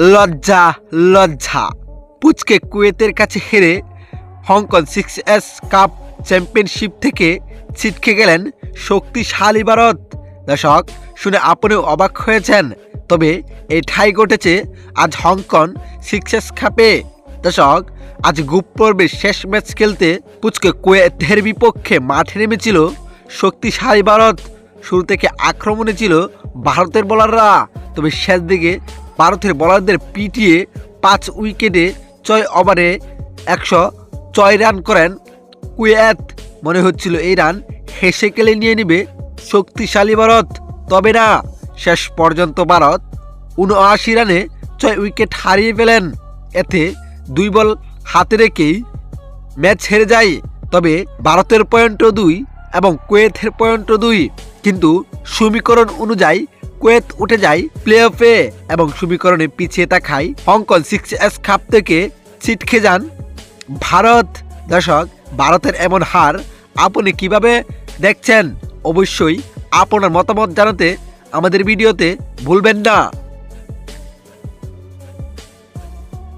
লজ্জা লজ্জা। পুচকে কুয়েতের কাছে হেরে Hong Kong sixes cup championship থেকে ছিটকে গেলেন শক্তিশালী ভারত। দর্শক, শুনে আপনিও অবাক হয়েছেন। তবে এই ঠাই ঘটেছে আজ হংকং সিক্স এস কাপে। দর্শক, আজ গ্রুপ পর্বের শেষ ম্যাচ খেলতে পুচকে কুয়েতের বিপক্ষে মাঠে নেমেছিল শক্তিশালী ভারত। শুরু থেকে আক্রমণে ছিল ভারতের বোলাররা তবে শেষ দিকে ভারতের বোলারদের পিটিয়ে পাঁচ উইকেটে ছয় ওভারে একশো ছয় রান করেন কুয়েত। মনে হচ্ছিল এই রান হেসে কেলে নিয়ে নেবে শক্তিশালী ভারত। তবে না, শেষ পর্যন্ত ভারত উনআশি রানে ছয় উইকেট হারিয়ে ফেলেন। এতে দুই বল হাতে রেখেই ম্যাচ হেরে যায়। তবে ভারতের পয়েন্টও দুই এবং কুয়েতের পয়েন্টও দুই। কিন্তু সমীকরণ অনুযায়ী কুয়েত উঠে যায় প্লে অফে এবং সমীকরণে পিছিয়ে থাকায় হংকং সিক্স এস খাপ থেকে ছিটকে যান। ভারত দর্শক, ভারতের এমন হার আপনি কীভাবে দেখছেন? অবশ্যই আপনার মতামত জানাতে আমাদের ভিডিওতে ভুলবেন না।